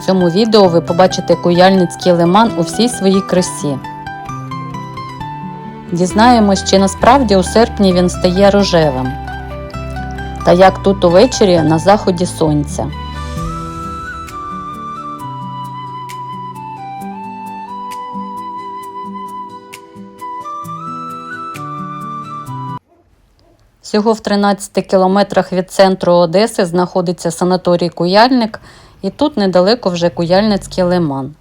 В цьому відео ви побачите Куяльницький лиман у всій своїй красі. Дізнаємось, чи насправді у серпні він стає рожевим. Та як тут увечері на заході сонця. Всього в 13 кілометрах від центру Одеси знаходиться санаторій Куяльник, і тут недалеко вже Куяльницький лиман.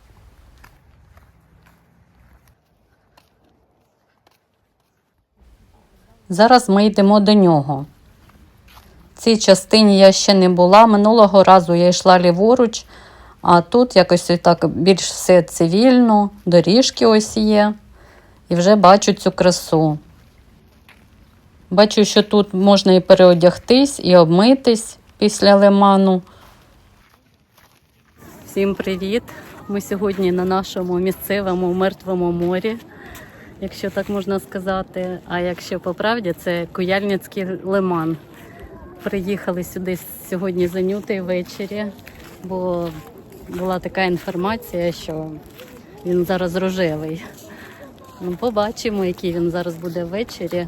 Зараз ми йдемо до нього. В цій частині я ще не була. Минулого разу я йшла ліворуч, а тут якось так більш все цивільно, доріжки ось є. І вже бачу цю красу. Бачу, що тут можна і переодягтись, і обмитись після лиману. Всім привіт! Ми сьогодні на нашому місцевому мертвому морі, якщо так можна сказати. А якщо по правді, це Куяльницький лиман. Приїхали сюди сьогодні занюти ввечері, бо була така інформація, що він зараз рожевий. Ну, побачимо, який він зараз буде ввечері.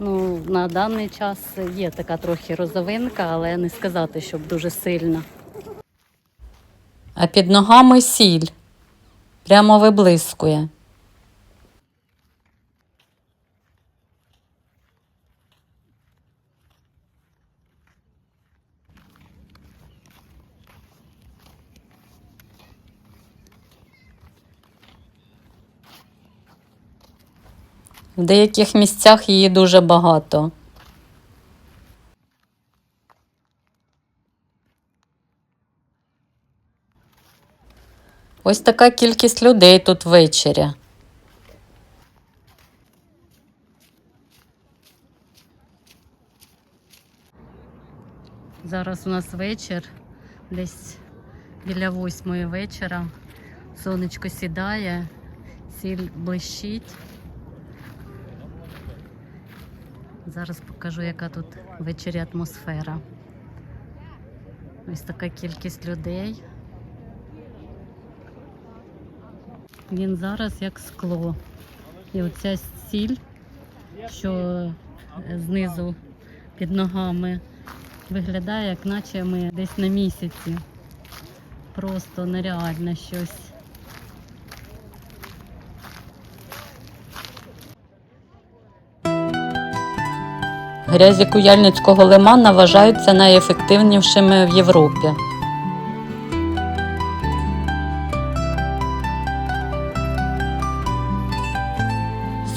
Ну, на даний час є така трохи розовинка, але не сказати, щоб дуже сильна. А під ногами сіль. Прямо виблискує. В деяких місцях її дуже багато. Ось така кількість людей тут ввечері. Зараз у нас вечір, десь біля восьмої вечора. Сонечко сідає, сіль блищить. Зараз покажу, яка тут ввечері атмосфера. Ось така кількість людей. Він зараз як скло. І оця сіль, що знизу під ногами, виглядає, як наче ми десь на місяці. Просто нереально щось. Грязі Куяльницького лимана вважаються найефективнішими в Європі.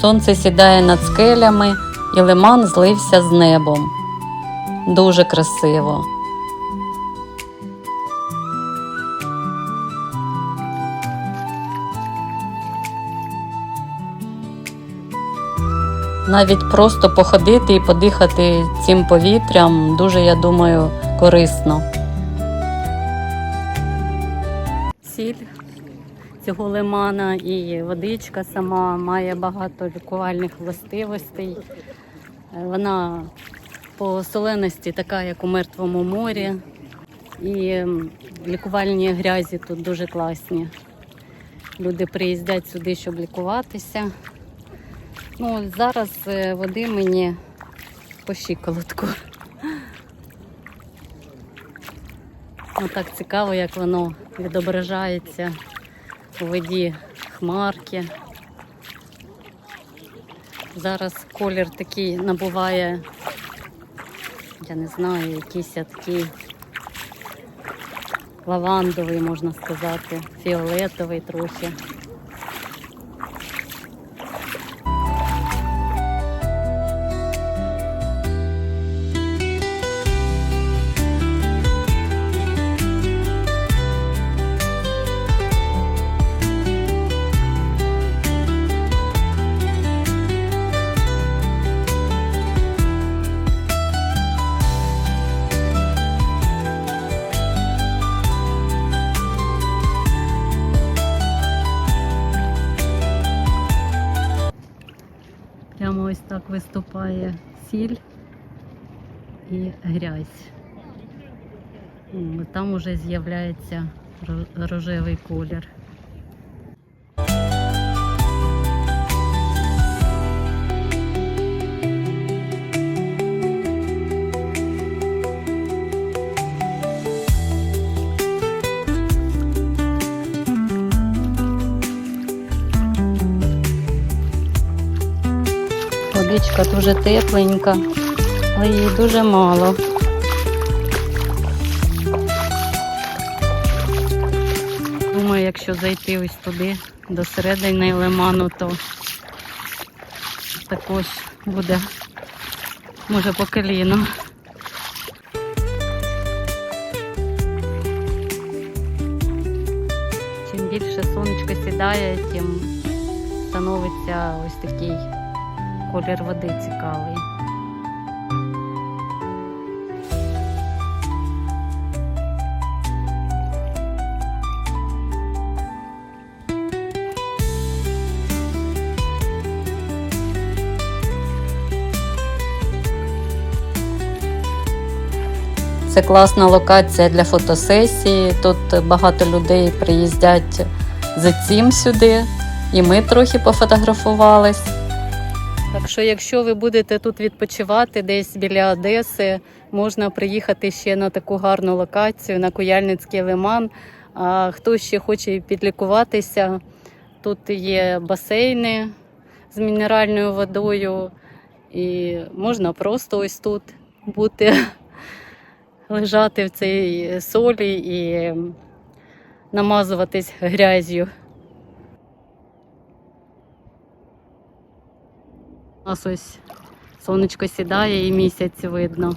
Сонце сідає над скелями, і лиман злився з небом. Дуже красиво. Навіть просто походити і подихати цим повітрям дуже, я думаю, корисно. Цього лимана і водичка сама має багато лікувальних властивостей. Вона по соленості така, як у Мертвому морі. І лікувальні грязі тут дуже класні. Люди приїздять сюди, щоб лікуватися. Ну, зараз е, води мені по щиколотку. Ну, так цікаво, як воно відображається у воді хмарки. Зараз колір такий набуває, я не знаю, якийсь такий лавандовий, можна сказати, фіолетовий трохи. Так виступає сіль і грязь. Там уже з'являється ро- рожевий колір. Водичка дуже тепленька, але її дуже мало. Думаю, якщо зайти ось туди до середини лиману, то також буде, може, по коліно. Чим більше сонечко сідає, тим становиться ось такий колір води цікавий. Це класна локація для фотосесії. Тут багато людей приїздять за цим сюди, і ми трохи пофотографувались. Так що, якщо ви будете тут відпочивати десь біля Одеси, можна приїхати ще на таку гарну локацію, на Куяльницький лиман. А хто ще хоче підлікуватися, тут є басейни з мінеральною водою, і можна просто ось тут бути, лежати в цій солі і намазуватись грязю. У нас ось сонечко сідає і місяць видно.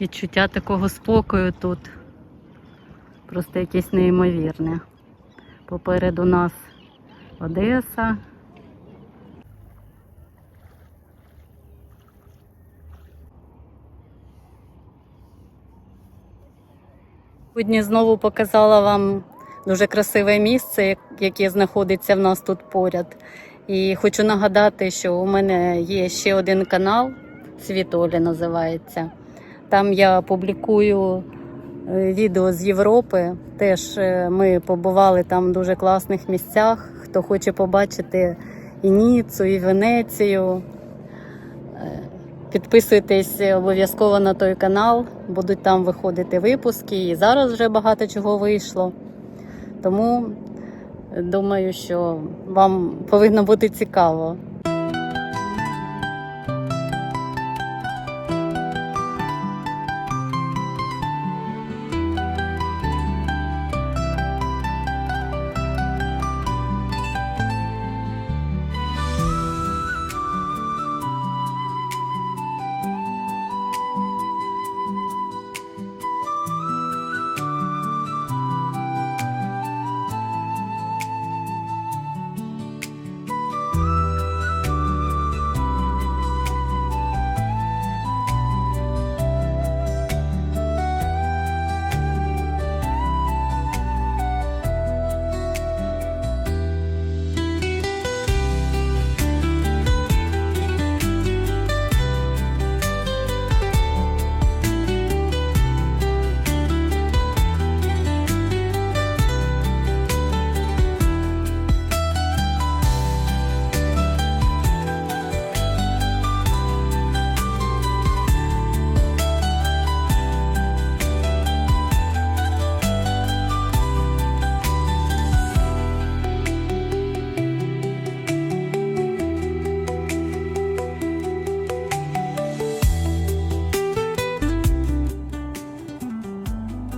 Відчуття такого спокою тут просто якесь неймовірне. Попереду нас Одеса. Сьогодні знову показала вам дуже красиве місце, яке знаходиться в нас тут поряд. І хочу нагадати, що у мене є ще один канал, Світолі називається. Там я публікую е, відео з Європи. Теж е, ми побували там в дуже класних місцях. Хто хоче побачити і Ніцу, і Венецію. е, Підписуйтесь обов'язково на той канал, будуть там виходити випуски. І зараз вже багато чого вийшло. Тому е, думаю, що вам повинно бути цікаво.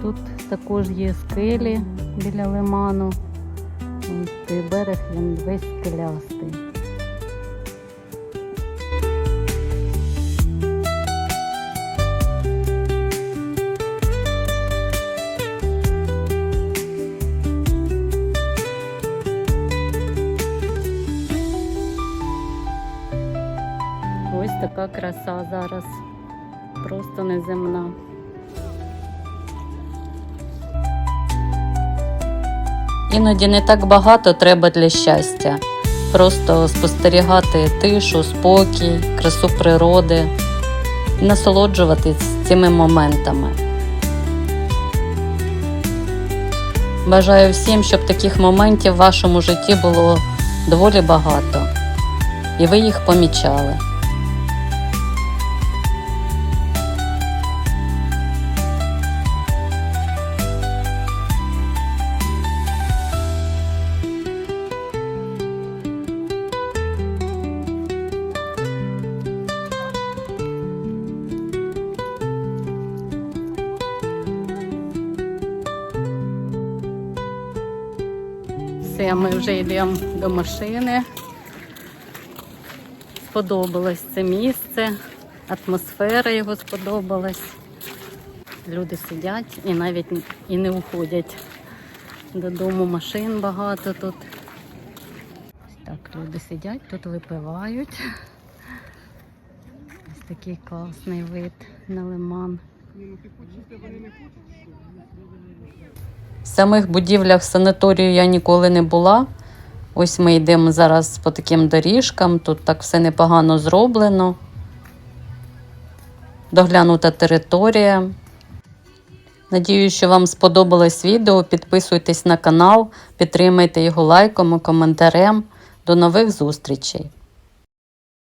Тут також є скелі біля лиману. Цей берег він весь скелястий. Ось така краса зараз. Просто неземна. Іноді не так багато треба для щастя. Просто спостерігати тишу, спокій, красу природи і насолоджуватись цими моментами. Бажаю всім, щоб таких моментів в вашому житті було доволі багато, і ви їх помічали. Все, ми вже йдемо до машини. Сподобалось це місце, атмосфера його сподобалась. Люди сидять і навіть і не уходять. Додому машин багато тут. Так, люди сидять, тут випивають. Ось такий класний вид на лиман. В самих будівлях санаторію я ніколи не була. Ось ми йдемо зараз по таким доріжкам. Тут так все непогано зроблено. Доглянута територія. Надію, що вам сподобалось відео. Підписуйтесь на канал, підтримайте його лайком і коментарем. До нових зустрічей!